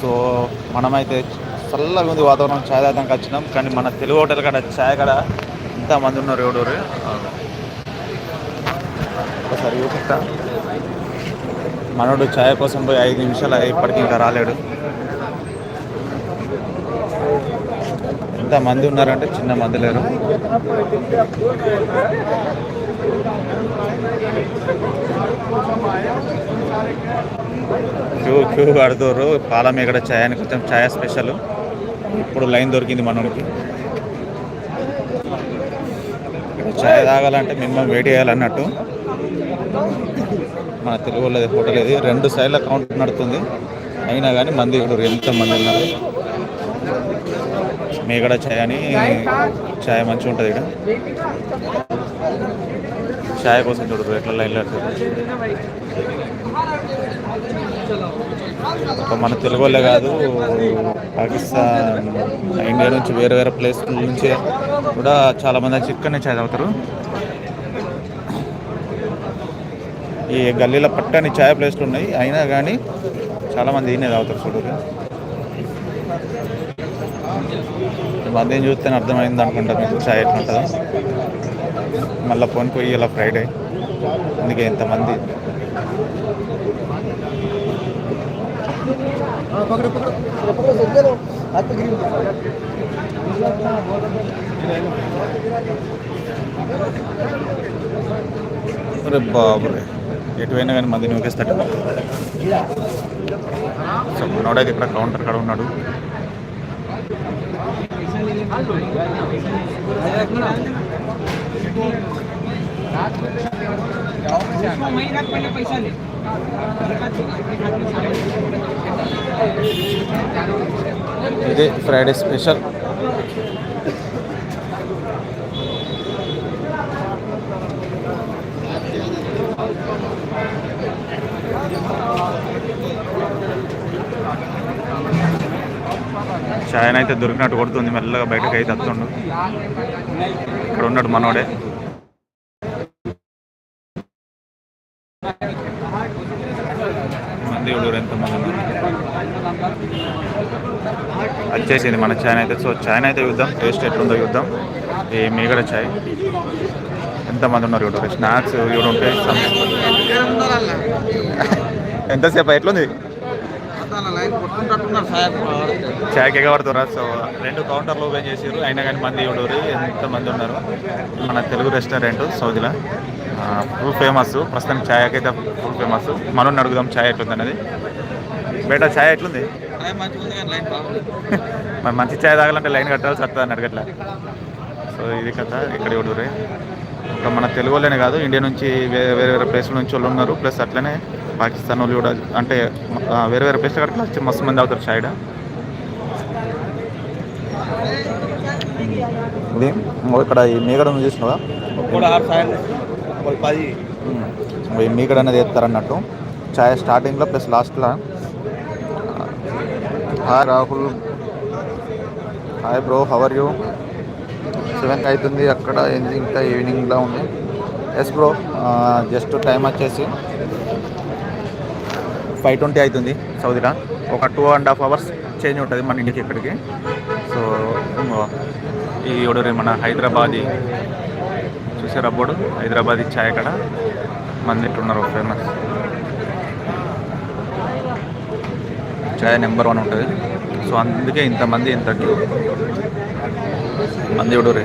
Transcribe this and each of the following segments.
So మనమైతే చల్లగా ఉంది వాతావరణం ఛాయ్ తాగడానికి వచ్చినాం. కానీ మన తెలుగు హోటల్ కాడ ఛాయ్ కాడ ఇంతమంది ఉన్నారు ఎవడోరు? ఒకసారి చూపిస్తా. మనోడు ఛాయ్ కోసం పోయి ఐదు నిమిషాలు ఇప్పటికి ఇంకా రాలేడు. ఎంత మంది ఉన్నారంటే చిన్న మంది లేరు. క్యూ క్యూ కడుతుర్రు పాల మీగడ ఛాయ్ అని కొంచెం ఛాయ్ స్పెషల్. ఇప్పుడు లైన్ దొరికింది మనోడికి. ఇక్కడ ఛాయ్ తాగాలంటే మినిమం వెయిట్ చేయాలన్నట్టు. మన తెలుగు వాళ్ళది హోటల్ ఇది. రెండు సైడ్ల కౌంట్ నడుతుంది. అయినా కానీ మంది ఇప్పుడు ఎంతమంది ఉన్నారు? మీగడ ఛాయ్ అని? ఛాయ్ మంచిగా ఉంటుంది ఇక్కడ. ఛాయ్ కోసం చూడరు ఎట్లా లైన్లో ఒక మన తెలుగు వాళ్ళే కాదు పాకిస్తాన్ ఇండియా నుంచి వేరే వేరే ప్లేస్ నుంచి కూడా చాలామంది చిక్కనే వచ్చి ఇక్కడనే ఛాయ్ తాగుతారు. ఈ గల్లీలో పట్టని ఛాయ్ ప్లేస్లు ఉన్నాయి అయినా కానీ చాలామంది ఈయనే తాగుతారు చూడరు. మందిని చూస్తేనే అర్థమైంది అనుకుంటా మీకు ఛాయ్ ఎట్లా ఉంటుందో మళ్ళీ ఫోన్ పోయి ఇలా ఫ్రైడే అందుకే ఇంతమంది. అరే బాబు రే ఎటువైనా కానీ మంది నూకేస్తాడు. సో మనోడైతే ఇక్కడ కౌంటర్ కాడ ఉన్నాడు. ఇది ఫ్రైడే స్పెషల్. చాయన్ అయితే దొరికినట్టు కొడుతుంది మెల్లగా బయటకు అయితే వస్తుండు. ఇక్కడ ఉన్నాడు మనోడే మంది ఎవడు ఎంత మంది ఉన్నారు వచ్చేసింది మన చాయ్ అయితే సో చాయ్ అయితే చూద్దాం టేస్ట్ ఎట్లుందో చూద్దాం. ఈ మీగడ చాయ్. ఎంతమంది ఉన్నారు ఇప్పుడు స్నాక్స్ ఇవి ఉంటాయి ఎంతసేపు ఎట్లుంది? చాయ్ ఎగబడుతురా సో రెండు కౌంటర్లు ఓపెన్ చేసారు అయినా కానీ మంది ఇవ్వడరు ఎంతమంది ఉన్నారు. మన తెలుగు రెస్టారెంట్ సౌదీలో. ఫుల్ ఫేమస్ ప్రస్తుతం ఛాయ్ అయితే ఫుల్ ఫేమస్ మనం అడుగుదాం ఛాయ్ ఎట్లుంది? అనేది బయట ఛాయ్ ఎట్లుంది మరి మంచి ఛాయ్ తాగాలంటే లైన్ కట్టాల్సి వస్తుంది అని అడగట్లే సో ఇది కథ ఇక్కడ ఇవ్వడరే ఇంకా మన తెలుగు వాళ్ళనే కాదు ఇండియా నుంచి వేరే వేరే వేరే ప్లేస్ల నుంచి వాళ్ళు ఉన్నారు. ప్లస్ అట్లనే పాకిస్తాన్ వాళ్ళు కూడా అంటే వేరే వేరే ప్లేస్ల కాడికి వచ్చి మస్తు మంది అవుతారు చాయ్ ఇది ఇంకో ఇక్కడ ఈ మీగడ చూసినావా? ఈ మీగడ అనేది వేస్తారన్నట్టు చాయ్ స్టార్టింగ్లో ప్లస్ లాస్ట్లో hi Rahul hi bro how are you సెవెన్కి అవుతుంది అక్కడ ఏంది ఇంకా ఈవినింగ్లో ఉంది ఎస్ బ్రో జస్ట్ టైం వచ్చేసి ఫైవ్ ట్వంటీ అవుతుంది సౌదీలో. ఒక two and half hours change ఉంటుంది మన ఇంటికి ఇక్కడికి. సో ఈ ఒడూరి మన హైదరాబాదీ చూసారు అబ్బోడు హైదరాబాద్ ఛాయ్ అక్కడ. మంది ఇట్లున్నారు ఫేమస్ ఛాయ్ నెంబర్ వన్ ఉంటుంది. సో అందుకే ఇంతమంది ఇంత queue. మంది ఒడూరి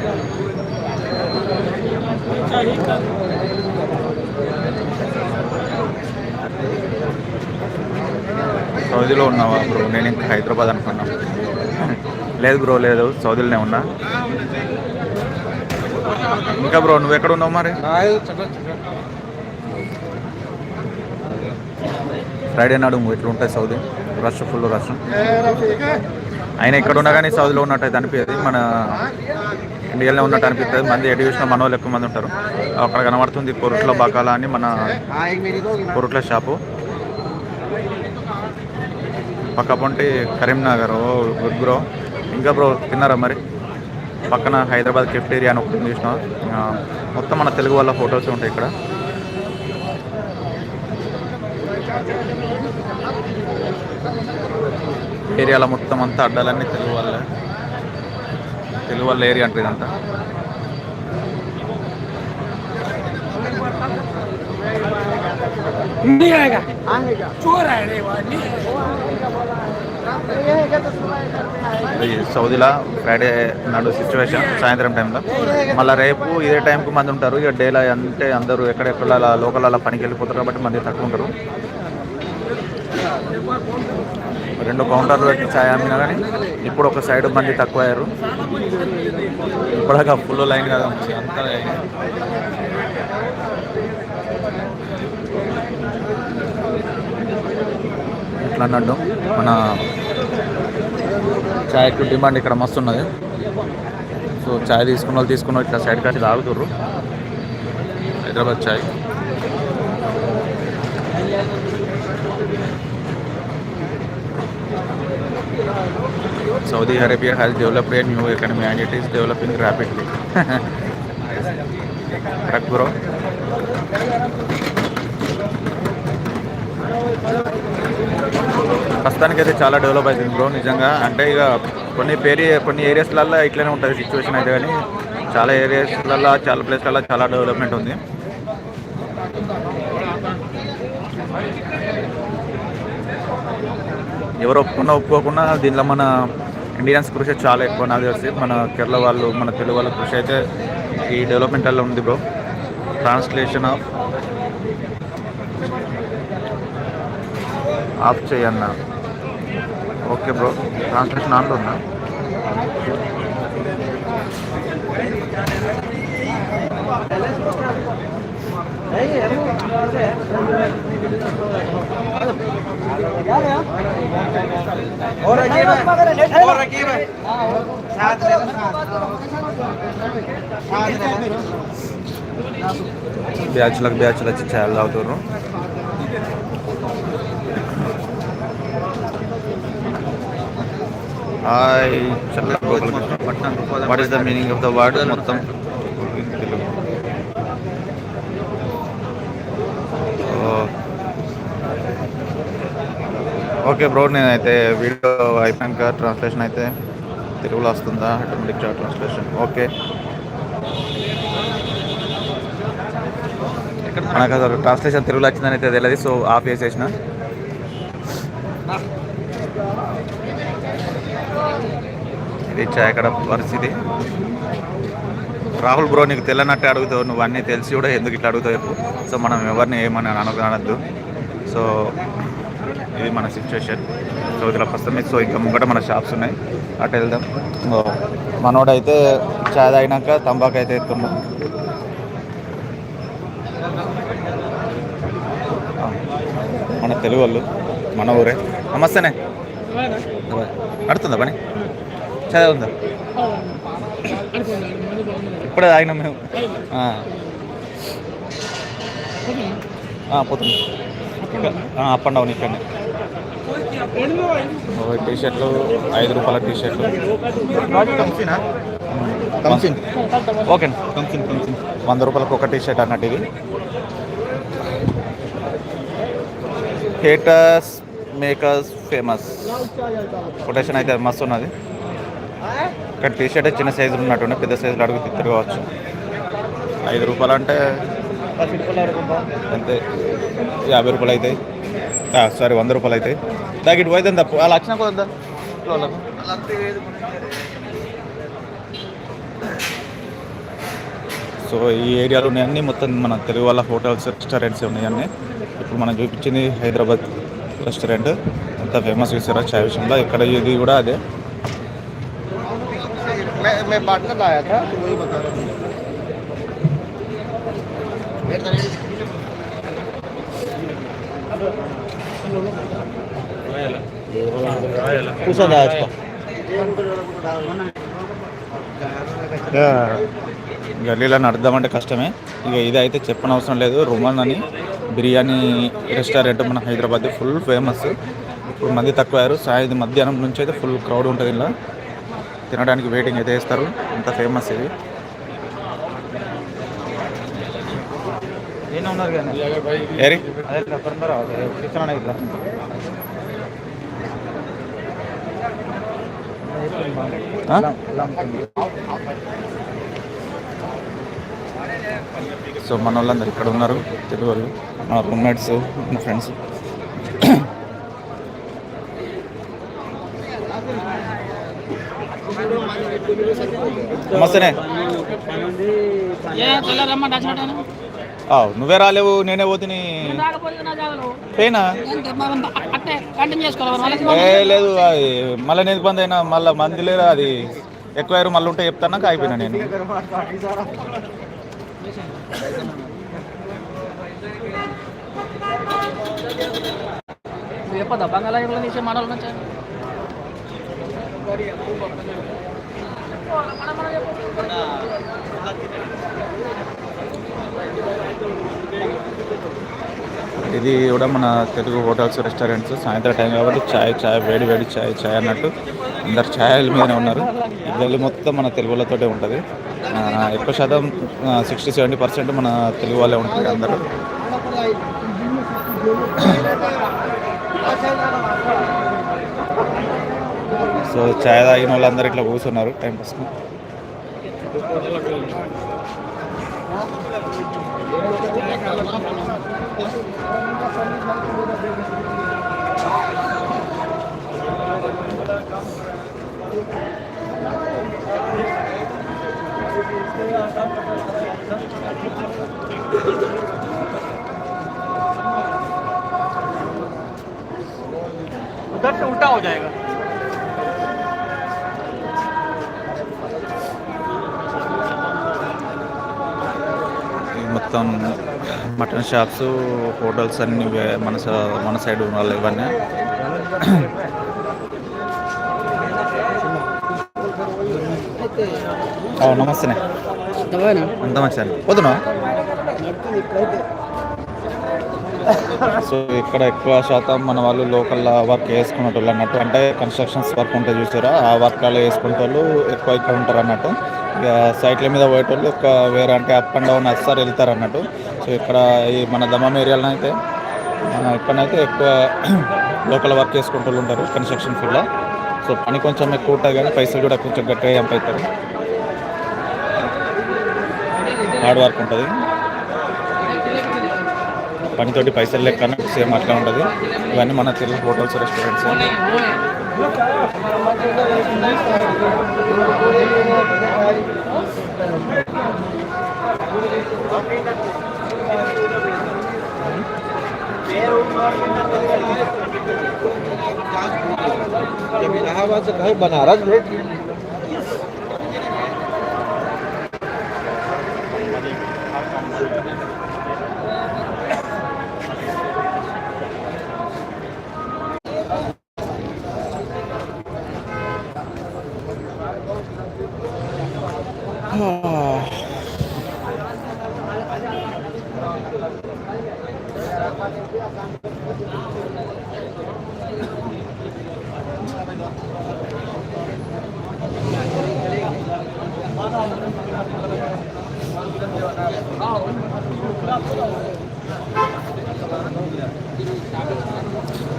సౌదీలో ఉన్నావా బ్రో? నేను ఇంకా హైదరాబాద్ అనుకున్నా. లేదు బ్రో లేదు. సౌదీలోనే ఉన్నా. ఇంకా బ్రో నువ్వు ఎక్కడ ఉన్నావు మరి? ఫ్రైడే నాడు ఇట్లా ఉంటాయి సౌదీ? రష్ ఫుల్ రష్ ఆయన ఎక్కడ ఉన్నా కానీ సౌదీలో ఉన్నట్టు అయితే మన ఇండియాలో ఉన్నట్టు అనిపిస్తుంది మంది ఎటు చూసిన మన వాళ్ళు ఎక్కువ మంది ఉంటారు. అక్కడ కనబడుతుంది కొరుట్ల బకాల అని మన కొరుట్ల షాపు పక్క పొంటి కరీంనగర్. Oh good bro. ఇంకా బ్రో తిన్నారా మరి? పక్కన హైదరాబాద్ కెఫ్టేరియా అని ఒకటి చూసిన మొత్తం మన తెలుగు వాళ్ళ ఫొటోస్ ఉంటాయి ఇక్కడ. ఏరియాలో మొత్తం అంతా అడ్డాలన్నీ తెలుగు వాళ్ళ తెలుగు వాళ్ళ ఏరియా అంటే ఇదంతా. సౌదీలా ఫ్రైడే నాడు సిచ్యువేషన్ సాయంత్రం టైంలో. మళ్ళీ రేపు ఇదే టైంకి మంది ఉంటారు. ఇక డేలా అంటే అందరూ ఎక్కడెక్కడ లోకల్ అలా పనికి వెళ్ళిపోతారు కాబట్టి మంది తక్కువ ఉంటారు. రెండు కౌంటర్లు పెట్టి ఛాయ్ అమ్మినా కానీ ఇప్పుడు ఒక సైడ్ మంది తక్కువ అయ్యారు ఇప్పటిదాకా ఫుల్ లైన్ కదా అంత ఇట్లా అన్నట్టు మన ఛాయ్కి డిమాండ్ ఇక్కడ మస్తు ఉన్నది. సో ఛాయ్ తీసుకున్న వాళ్ళు తీసుకున్న ఇట్లా సైడ్ కాసి తాగుతుర్రు హైదరాబాద్ ఛాయ్. Saudi Arabia has developed a new economy and it is developing rapidly. Correct, bro? ప్రస్తుతానికి అయితే చాలా డెవలప్ అవుతుంది బ్రో నిజంగా అంటే ఇక కొన్ని పేరి కొన్ని ఏరియాస్లలో ఇట్లనే ఉంటుంది సిచ్యువేషన్ అయితే కానీ చాలా ఏరియాస్లలో చాలా ప్లేస్లలో చాలా డెవలప్మెంట్ ఉంది ఎవరు ఒప్పుకున్నా ఒప్పుకోకుండా దీనిలో మన ఇండియన్స్ కృషి చాలా ఎక్కువ నాకు తెలిసి. మన కేరళ వాళ్ళు మన తెలుగు వాళ్ళ కృషి అయితే ఈ డెవలప్మెంట్లో ఉంది బ్రో ట్రాన్స్లేషన్ ఆఫ్ ఆఫ్ చేయన్న ఓకే బ్రో ట్రాన్స్లేషన్ ఆన్లో ఉందా? और रखिए भाई और रखिए भाई साथ ले साथ ले బ్యాచ్లకు బ్యాచ్లు వచ్చి చాలా తాగుతారు హాయ్ చల్ల what is the meaning of the word మొత్తం తెలుగు ఓకే బ్రో నేనైతే వీడియో అయిపోయాక ట్రాన్స్లేషన్ అయితే తెలుగులో వస్తుందా? Automatic translation okay. మనకు అసలు ట్రాన్స్లేషన్ తెలుగులో వచ్చిందని అయితే తెలియదు సో ఆఫ్ చేసేసిన. ఇది చాయకడ పరిస్థితి. రాహుల్ బ్రో నీకు తెలియనట్టే అడుగుతావు నువ్వు అన్నీ తెలిసి కూడా ఎందుకు ఇట్లా అడుగుతావు సో మనం ఎవరిని ఏమని అనకు సో ఇది మన సిచ్యువేషన్ సో ఇట్లా ప్రస్తుతం సో ఇంకా ముంగట మన షాప్స్ ఉన్నాయి. అటు వెళ్దాం. మనోడైతే చాయ్ తాగినాక తంబాకు అయితే ఎత్తున్నాం మన తెలుగు వాళ్ళు మన ఊరే. నమస్తేనే నడుతుందా పని? చదువుందా ఇప్పుడే తాగినాం మేము. పోతుంది. అప్ అండ్ డౌన్ ఇక్కడనే. టీ షర్ట్లు ఐదు రూపాయల టీ షర్ట్లు ఓకే. వంద రూపాయలకు ఒక టీ షర్ట్ అన్నట్టు ఇది. Haters makers famous. కొటేషన్ అయితే మస్తు ఉన్నది. ఇక్కడ టీ షర్ట్ చిన్న సైజులు ఉన్నట్టుండే పెద్ద సైజులు అడుగు తిరగవచ్చు ఐదు రూపాయలు అంటే అంతే. యాభై రూపాయలు అవుతాయి. సారీ వంద రూపాయలు అవుతాయి దానికి ఇటు పోయితే తప్పు అలా వచ్చినా కొద్దా వాళ్ళకు సో ఈ ఏరియాలో ఉన్నాయన్నీ మొత్తం మన తెలుగు వాళ్ళ హోటల్స్ రెస్టారెంట్స్ ఉన్నాయన్నీ ఇప్పుడు మనం చూపించింది హైదరాబాద్ రెస్టారెంట్ అంత ఫేమస్ చూసారా చాయ్ విషయంలో ఇక్కడ ఇది కూడా అదే मैं मैं पार्टनर लाया था तो वही बता रहा हूँ కూర్చొని తాగొచ్చుకో గల్లీలో నడదామంటే కష్టమే. ఇక ఇదైతే చెప్పనవసరం లేదు. రుమన్ అని బిర్యానీ రెస్టారెంట్ మన హైదరాబాద్ ఫుల్ ఫేమస్. ఇప్పుడు మంది తక్కువ అయ్యారు సాయంత్రం మధ్యాహ్నం నుంచి అయితే ఫుల్ క్రౌడ్ ఉంటుంది ఇలా తినడానికి వెయిటింగ్ అయితే వేస్తారు. అంత ఫేమస్ ఇది. ఏరి? సో మన వాళ్ళందరూ ఇక్కడ ఉన్నారు తెలుగు వాళ్ళు మా రూమ్మేట్స్ మా ఫ్రెండ్స్? ఆ, నువ్వే రాలేవు నేనే పోతిని. నా. పోయినా? ఏ లేదు అది మళ్ళీ నేను ఇబ్బంది అయినా మళ్ళీ మంది లేదు అది ఎక్కువ అయ్యారు మళ్ళీ ఉంటే చెప్తాను అయిపోయినా నేను. తీసే నుంచి? ఇది కూడా మన తెలుగు హోటల్స్ రెస్టారెంట్స్ సాయంత్రం టైం కాబట్టి చాయ్ చాయ్ వేడి వేడి చాయ్ చాయ్ అన్నట్టు అందరు ఛాయల మీదనే ఉన్నారు. ఈ మొత్తం మన తెలుగు ఉంటుంది. ఎక్కువ శాతం సిక్స్టీ సెవెంటీ పర్సెంట్ మన తెలుగు వాళ్ళే ఉంటారు అందరూ. సో చాయ్ తాగిన వాళ్ళందరూ ఇట్లా కూర్చున్నారు టైం పాస్ उधर से उल्टा हो जाएगा మొత్తం మటన్ షాప్స్ హోటల్స్ అన్ని మన మన సైడ్ వాళ్ళు ఇవన్నీ నమస్తేనే. అంత మంచిది పోతున్నా సో ఇక్కడ ఎక్కువ శాతం మన వాళ్ళు లోకల్ వర్క్ వేసుకునేటోళ్ళు అన్నట్టు. అంటే కన్స్ట్రక్షన్స్ వర్క్ ఉంటే చూసారా? ఆ వర్క్లలో వేసుకునే వాళ్ళు ఎక్కువ ఇక్కడ ఉంటారు అన్నట్టు. ఇక సైట్ల మీద పోయేటోళ్ళు ఒక వేరే అంటే అప్ అండ్ డౌన్ అస్సారు వెళ్తారు అన్నట్టు. సో ఇక్కడ ఈ మన దమ్మం ఏరియాలో అయితే ఇక్కడైతే ఎక్కువ లోకల్ వర్క్ చేసుకుంటూ వాళ్ళు ఉంటారు కన్స్ట్రక్షన్ ఫీల్డ్లో సో పని కొంచెం ఎక్కువ ఉంటుంది కానీ పైసలు కూడా కొంచెం గట్టిగా జంప్ అవుతారు. హార్డ్ వర్క్ ఉంటుంది. పనితోటి పైసలు లెక్క సేమ్ అట్లా ఉంటుంది. ఇవన్నీ మన తెలుగు హోటల్స్ రెస్టారెంట్స్ जब इलाहाबाद से कहीं बनारस भेज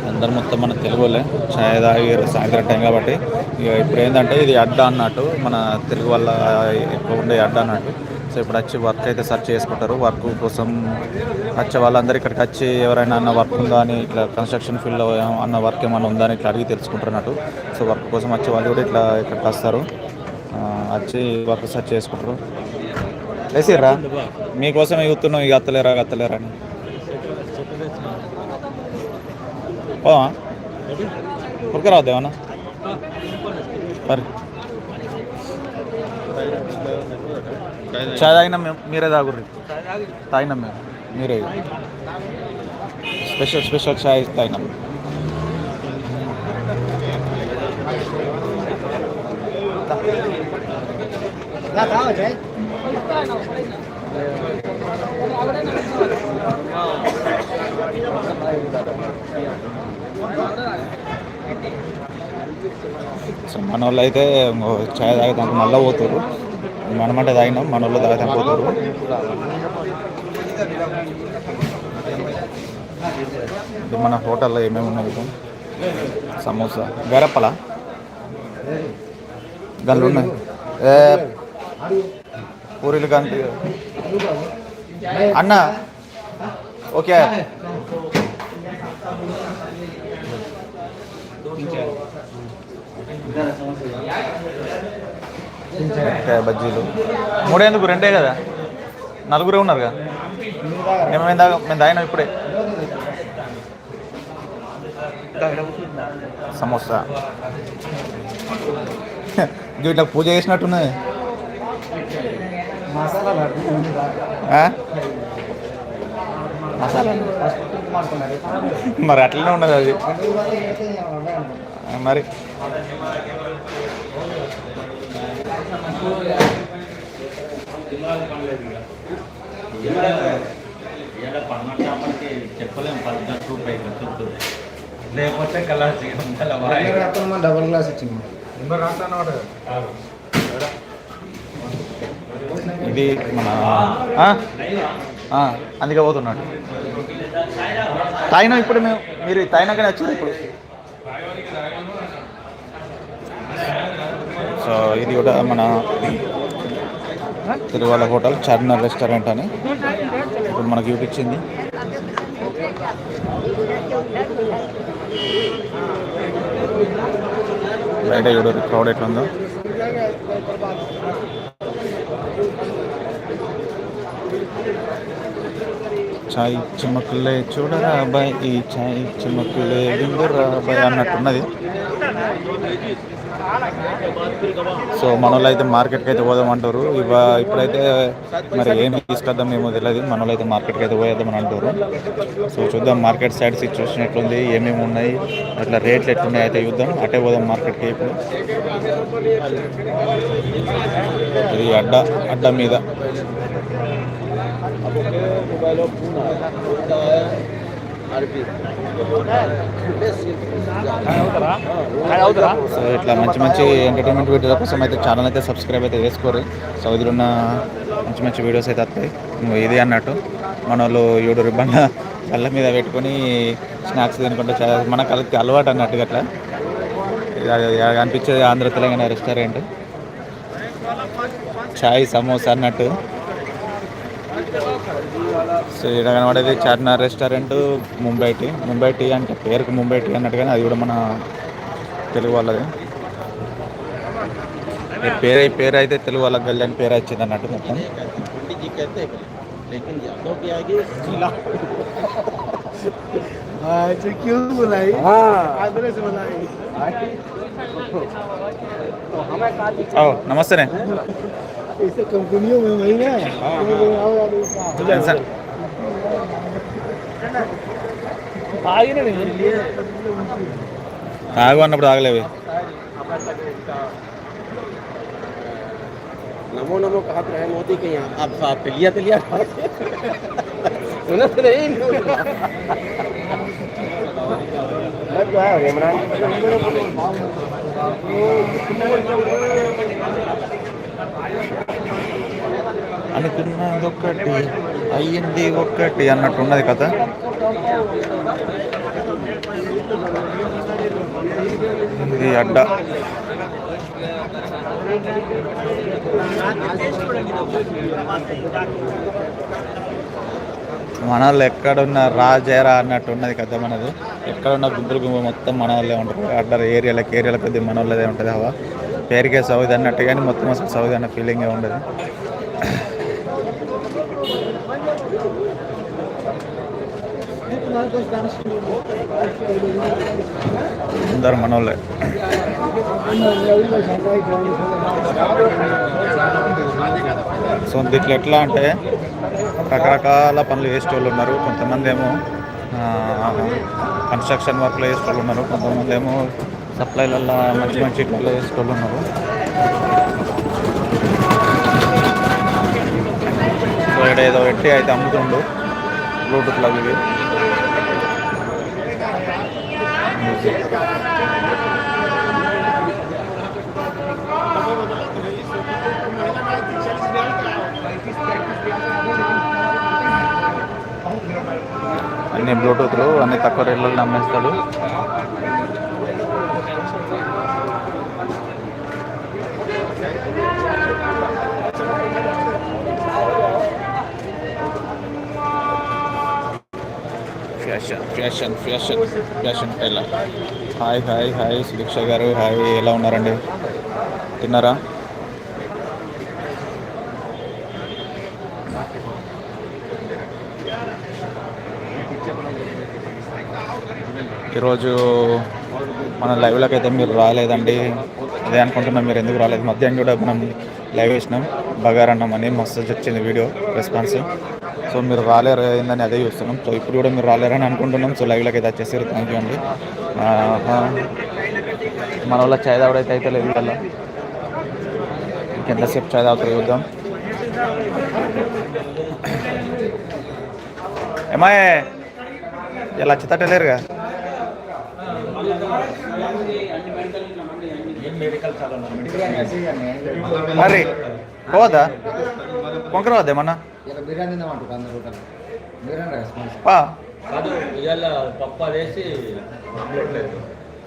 అందరు మొత్తం మన తెలుగు వాళ్ళే ఛాయ్ తాగారు సాయంత్రం టైం కాబట్టి. ఇక ఇప్పుడు ఏంటంటే ఇది అడ్డ అన్నట్టు మన తెలుగు వల్ల ఎక్కువ ఉండే అడ్డ అన్నట్టు. సో ఇప్పుడు వచ్చి వర్క్ అయితే సెర్చ్ చేసుకుంటారు. వర్క్ కోసం వచ్చే వాళ్ళందరూ ఇక్కడికి వచ్చి ఎవరైనా అన్న వర్క్ ఉందా అని ఇట్లా కన్స్ట్రక్షన్ ఫీల్డ్లో అన్న వర్క్ ఏమైనా ఉందా అని ఇట్లా అడిగి తెలుసుకుంటున్నట్టు సో వర్క్ కోసం వచ్చే వాళ్ళు కూడా ఇట్లా ఇక్కడికి వస్తారు. వచ్చి వర్క్ సెర్చ్ చేసుకుంటారు. లేసిర్రా మీకోసం ఎగుతున్నాం ఇక అత్తలేరా అత్తలేరా అని. పోవా? ఉరక మరి చాయ్ తాగినాం మేము మీరే తాగుర్రి. తాగినాం మేము. మీరే. స్పెషల్ స్పెషల్ చాయ్ తాగినాం. సో మన వాళ్ళు అయితే చాయ్ తాగడానికి మళ్ళీ పోతారు. మనమంటే తాగినాం మన వాళ్ళు తాగడానికి పోతారు మన హోటల్లో ఏమేమి ఉన్నాయి సమోసా. గరప్పల? గల్లు ఉన్నాయి. పూరీలు కాంతి అన్న ఓకే ఓకే బజ్జీలు. మూడేందుకు? రెండే కదా? నలుగురే ఉన్నారుగా? మేము మేము దాకా మేము తాగినాం ఇప్పుడే. సమోసా. ఇట్లా పూజ చేసినట్టున్నది. మరి అట్లనే ఉన్నది అది. మరి. చెప్పలేం పద్నాలుగు రూపాయలు చుట్టూ లేకపోతే కలర్ డబల్ గ్లాస్ ఇచ్చింది? ఇది మన అందుకే పోతున్నాడు. తాగినాం ఇప్పుడు మేము మీరు తాగినాకనే వచ్చారు ఇప్పుడు? సో ఇది కూడా మన తిరువాల హోటల్ చార్మినార్ రెస్టారెంట్ అని. ఇప్పుడు మనకు చూపించింది. బయట చూడరు క్రౌడ్ ఎట్లుందో. చాయ్ చిమ్మకులే చూడరా అబ్బాయి ఈ చాయ్ చిమ్మకులే విందురా అబ్బాయి అన్నట్టున్నది. సో మనలో అయితే మార్కెట్కి అయితే పోదామంటారు. ఇవ ఇప్పుడైతే మరి ఏమి తీసుకొద్దాం ఏమో తెలియదు మనలో అయితే మార్కెట్కి అయితే పోయేద్దామని అంటారు. సో చూద్దాం మార్కెట్ సైడ్ సిచ్యువేషన్ ఎట్లుంది ఏమేమి ఉన్నాయి అట్లా రేట్లు ఎట్లున్నాయి అయితే చూద్దాం. అటే పోదాం మార్కెట్కి ఇప్పుడు. ఇది అడ్డ అడ్డ మీద. సో ఇట్లా మంచి మంచి ఎంటర్టైన్మెంట్ వీడియోల కోసం అయితే ఛానల్ అయితే సబ్స్క్రైబ్ అయితే చేసుకోరు. సౌదీలో ఉన్న మంచి మంచి వీడియోస్ అయితే వస్తాయి. ఇంకో ఇది అన్నట్టు మన వాళ్ళు ఏడు రిబ్బన్ల కళ్ళ మీద పెట్టుకొని స్నాక్స్ తినుకుంటే చాలా మన కళ్ళకి అలవాటు అన్నట్టుగా అట్లా అనిపించేది ఆంధ్ర తెలంగాణ రెస్టారెంట్ చాయ్ సమోసా అన్నట్టు. సో ఇక్కడ కనబడేది Charminar restaurant Mumbai tea Mumbai tea అంటే పేరుకు ముంబై టీ అన్నట్టుగానే అది కూడా మన తెలుగు వాళ్ళది ఈ పేరు ఈ పేరు అయితే తెలుగు వాళ్ళకి గల్లి అని పేరు వచ్చింది అన్నట్టు మొత్తం पंडित जी कहते हैं लेकिन यादव के आगे जिला क्यों बुलाई आंध्र से बुलाई ఓ నమస్తేనే ऐसे कंपनियों में वही है సార్ తాగు అన్నప్పుడు ఆగలేవి नमो नमो कहते रहे मोदी के यहाँ अब साहब तिलिया तिलिया सुना तो नहीं लग गया है इमरान అనుకున్నది ఒక్కటి అయ్యింది ఒక్కటి అన్నట్టు ఉన్నది కథ. ఇది అడ్డ. మన ఎక్కడున్న రాజేరా అన్నట్టు ఉన్నది కదా మనది. ఎక్కడున్న గుంపులు గుంపు మొత్తం మన వాళ్ళే ఉంటారు. అడ్డర్ ఏరియాలకు ఏరియాల కొద్ది మన వాళ్ళదే ఉంటుంది హవా. పేరుకే సౌదీ అన్నట్టు కానీ మొత్తం అసలు సౌదీ అన్న ఫీలింగే ఉండదు. అందరు మనోళ్ళే. సో దీంట్లో ఎట్లా అంటే రకరకాల పనులు చేసేటోళ్ళు ఉన్నారు. కొంతమంది ఏమో కన్స్ట్రక్షన్ వర్క్లో చేసేటోళ్ళు ఉన్నారు. కొంతమంది ఏమో సప్లైలలో మంచి మంచి ఇట్లలో చేసేటోళ్ళు ఉన్నారు. సో ఇక్కడ ఏదో పెట్టి అయితే అమ్ముతుండు. బ్లూటూత్ అవి ఇవి మ్యూజిక్ అన్ని బ్లూటూత్లు అన్ని తక్కువ రేట్లలో అమ్మేస్తాడు. Fashion fashion fashion tailor hi hi hi Sudeeksha గారు. హాయ్ ఎలా ఉన్నారండి? తిన్నారా? ఈరోజు మన లైవ్లోకి అయితే మీరు రాలేదండి. అదే అనుకుంటున్నాం మీరు ఎందుకు రాలేదు? మధ్యాహ్నం కూడా మనం లైవ్ వేసినాం. బగారన్నం అని మస్తు వచ్చింది వీడియో రెస్పాన్స్ సో మీరు రాలేరు ఏందని అదే చూస్తున్నాం. సో ఇప్పుడు కూడా మీరు రాలేరని అనుకుంటున్నాం. సో లైవ్లోకి అయితే వచ్చేసారు. థ్యాంక్ యూ అండి. మన వల్ల చాయ్ తాగడైతే అయితే లేదు వల్ల ఇంకెంతసేపు చాయ్ తాగుతారు చూద్దాం. ఏమాయ్ ఇలా వచ్చేటట్టలేరుగా మరి పోదా? కొంకర వద్దేమన్నా ఇలా బిర్యానీ తిందామంటారు బిర్యానీ రెస్పాన్స్ పా. కాదు ఇవాళ పప్పు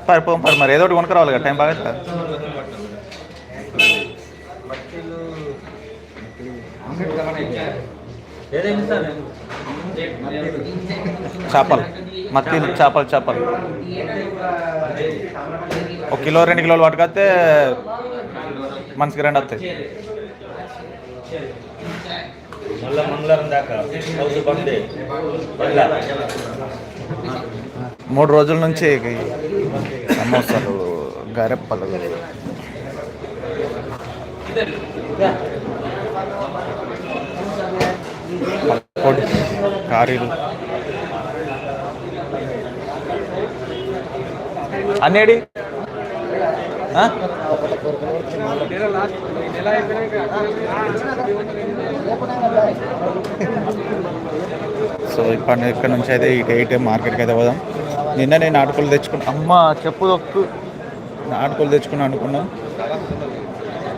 పరి పోం పరి మరి ఏదో ఒకటి కొనుక్కరావాలి కదా టైం బాగా చేపలు. మత్తి చేపలు చేపలు. ఒక కిలో రెండు కిలోలు పట్టుకొస్తే మనిషికి రెండు వస్తాయి. మంగళవారం దాకా హౌస్ మూడు రోజుల నుంచి సమోసాలు గరెప్పలు. పొడి కారీలు. అన్నేడి? ఆ? సో ఇప్పుడు ఇక్కడ నుంచి అయితే ఇటు ఎయిట్ మార్కెట్కి అయితే పోదాం. నిన్న నేను నాటుకోలు తెచ్చుకున్నా అమ్మ చెప్పు దొక్కు నాటుకోలు తెచ్చుకున్నా అనుకున్నాం.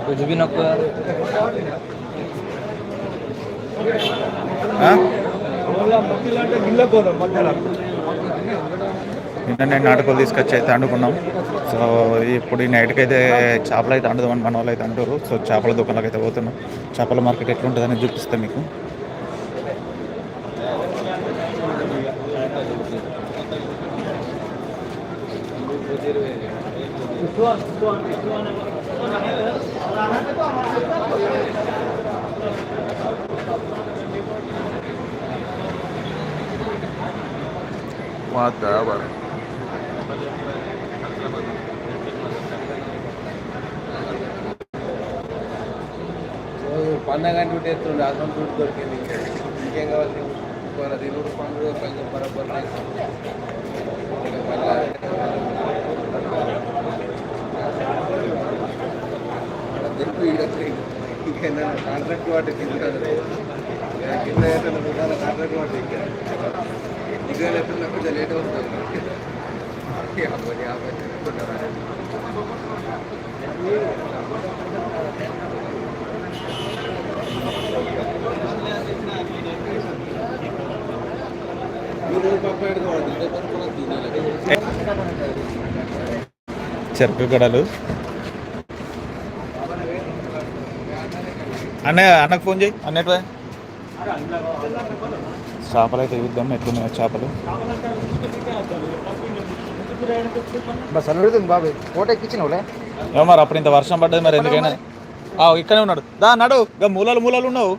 कुछ నిన్ననే నాటకాలు తీసుకొచ్చి అయితే అండుకున్నాం. సో ఇప్పుడు ఈ నైట్కి అయితే చేపలు అయితే అండుదామని మన వాళ్ళు అయితే అంటారు. సో చేపల దుకాణాలకు అయితే పోతున్నాం. చేపల మార్కెట్ ఎట్లుంటుందని చూపిస్తాను మీకు. వాతావరణం. పండగ అంటే ఎత్తుండే అసలు చూడు దొరికింది. ఇంకేం కావాలి నీకు? ఇవాళ తిరుగుడు పండుగ కొంచెం బరబర్ ఇంకేనా కాంట్రాక్ట్ వాటి కింద కాదు. కింద ఏదైనా దుకాణం కాంట్రాక్ట్ వాటి ఇక్కడ ఇక్కడ ఎట్లా కొంచెం లేట్ అవుతుంది. యాభై యాభై అనుకుంటారా? మీరు పప్పు పెట్టుకోవాలి ఇద్దరు కూడా తినాలి చెరుకు గడలు అన్నయ్య అన్నకు ఫోన్ చేయి. అన్నట్టు చేపలు అయితే చూద్దాం ఎట్లున్నాయో చేపలు. బస్ అడుగుతుంది బాబాయ్ ఫోటో ఎక్కించినవులే ఏమో మరి అప్పుడు ఇంత వర్షం పడ్డది మరి ఎందుకైనా. ఆ, ఇక్కడే ఉన్నాడు. దా నడు. ఇక మూలలు మూలలు ఉన్నావు.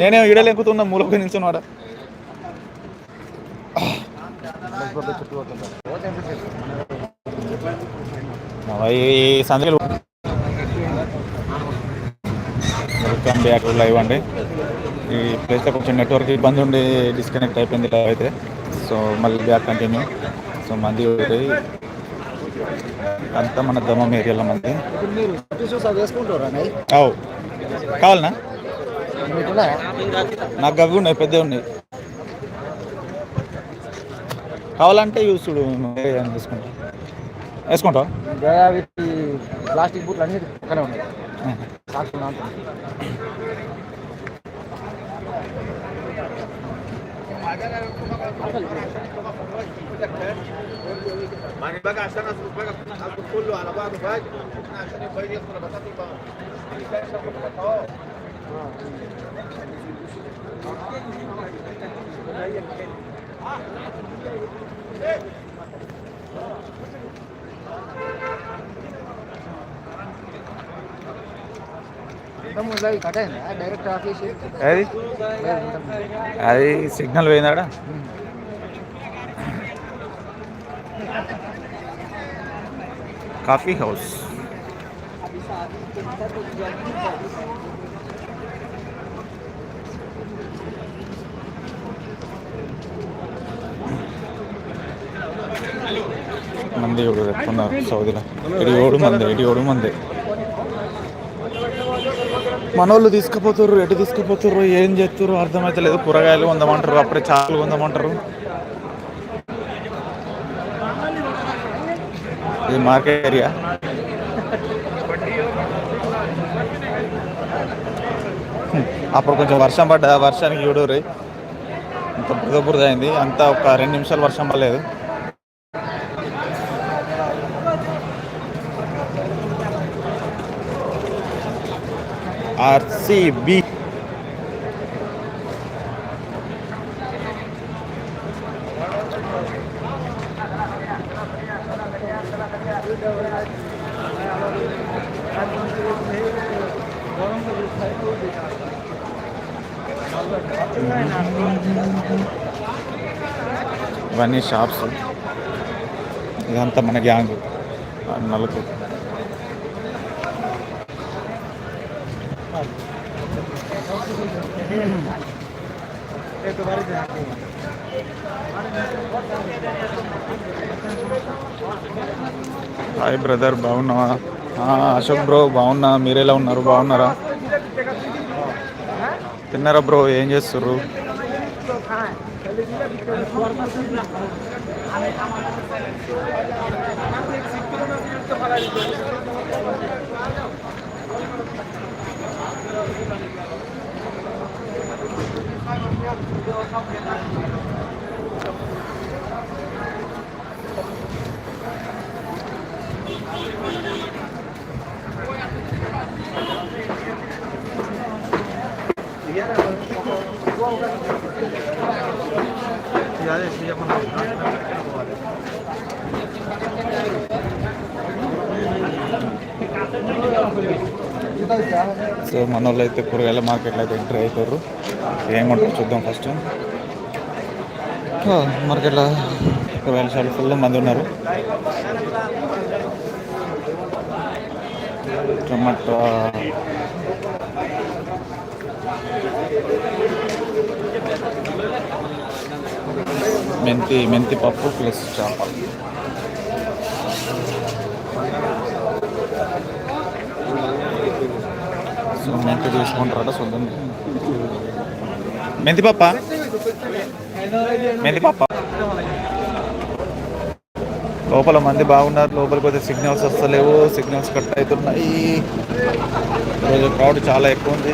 నేనే ఈడలు ఎక్కుతున్నా మూలకు నిల్చున్నాడు? ఈ సందులు. వెల్కమ్ బ్యాక్ లైవ్ అండి. ఈ ప్లేస్లో కొంచెం నెట్వర్క్ ఇబ్బంది ఉండి డిస్కనెక్ట్ అయిపోయింది లైవ్ అయితే. సో మళ్ళీ బ్యాక్ కంటిన్యూ సో మంది అంతా మన దమం ఏరియాలో మంది. కావాలనా? నాకు గవి ఉన్నాయి పెద్ద ఉన్నాయి. కావాలంటే యూస్ చూడు ఏం తీసుకుంటా. వేసుకుంటావు? అవి ప్లాస్టిక్ బూట్లు అన్ని పక్కనే ఉన్నాయి. సాక్షి కట్ అయిందా డైరెక్ట్ ఆఫీస్ అది అది సిగ్నల్ పోయిందాడా? Coffee house. మంది ఎవడు సౌదీలో. ఇడి ఓడు మంది ఇడి ఓడు మంది. మనోళ్ళు తీసుకుపోతారు ఎటు తీసుకుపోతారు ఏం చేస్తారు అర్థమైతే లేదు కూరగాయలు ఉందమంటారు అప్పుడే చాలు కొందామంటారు. ఇది మార్కెట్ ఏరియా. అప్పుడు కొంచెం వర్షం పడ్డా వర్షానికి చూడరు ఇంత బురద బురద అయింది. అంతా ఒక రెండు నిమిషాలు వర్షం పడలేదు. ఆర్సీబీ ఇవన్నీ షాప్స్ ఇదంతా మన గ్యాంగ్ నలుగురు హాయ్ బ్రదర్ బాగున్నావా? అశోక్ బ్రో బాగున్నా మీరు ఉన్నారు? బాగున్నారా? తిన్నారా బ్రో? ఏం చేస్తుర్రు? సో మన వాళ్ళు అయితే కూరగాయల మార్కెట్లో అయితే ఎంటర్ అవుతారు ఏమంటారు చూద్దాం ఫస్ట్ మార్కెట్లో కూరగాయల షాప్ ఫుల్ మంది ఉన్నారు. టమాటా మెంతి మెంతి పప్పు ప్లస్ చేపలు సో మెంతి తీసుకుంటారట సొంతం మెంతి పప్ప మెంతి పప్ప లోపల మంది బాగున్నారు లోపలికి పోతే సిగ్నల్స్ వస్తలేవు సిగ్నల్స్ కట్ అవుతున్నాయి. ఈరోజు క్రౌడ్ చాలా ఎక్కువ ఉంది.